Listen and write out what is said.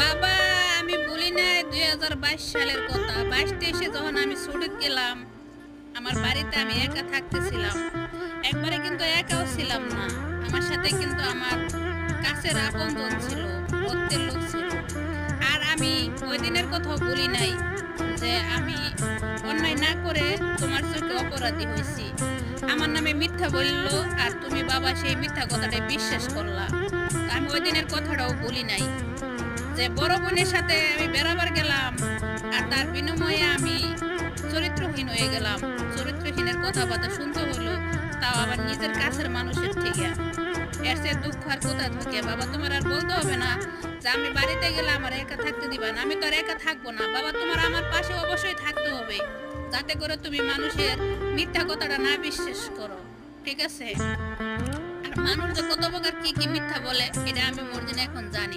বাবা, আমি বলি নাই দুই হাজার বাইশ সালের কথা। বাইশ তেইশে যখন আমি ছুটিত গেলাম, আমার বাড়িতে আমি একা থাকতেছিলাম। একবারে কিন্তু একাও ছিলাম না। আমার সাথে কিন্তু আমার কাছের আপনজন ছিল ভক্তের লোক ছিল। আর আমি ওই দিনের কথাও বলি নাই যে আমি অন্যায় না করে তোমার চোখে অপরাধী হয়েছি। আমার নামে মিথ্যা বলল আর তুমি বাবা সেই মিথ্যা কথাটাই বিশ্বাস করলা। আমি ওই দিনের কথাটাও বলি নাই। যে বড় বোনের সাথে আমি বেড়াবার গেলাম, আর তার বিনিময়ে আমি চরিত্রহীন হয়ে গেলাম। চরিত্রহীনের কথাবার্তা শুনতে হলো, তাও আবার নিজের কাছের মানুষের থেকে। এর চেয়ে দুঃখ আর কোথা থাকে? বাবা, তোমার আর বলতে হবে না যে আমি বাড়িতে গেলে আমার একা থাকতে দিবা না। আমি তো আর একা থাকব না। বাবা, তোমার আমার পাশে অবশ্যই থাকতে হবে। যাতে করে তুমি মানুষের মিথ্যা কথাটা না বিশ্বাস করো। ঠিক আছে? আর মানুষ যে কত প্রকার কি কি মিথ্যা বলে, এটা আমি মোর এখন জানি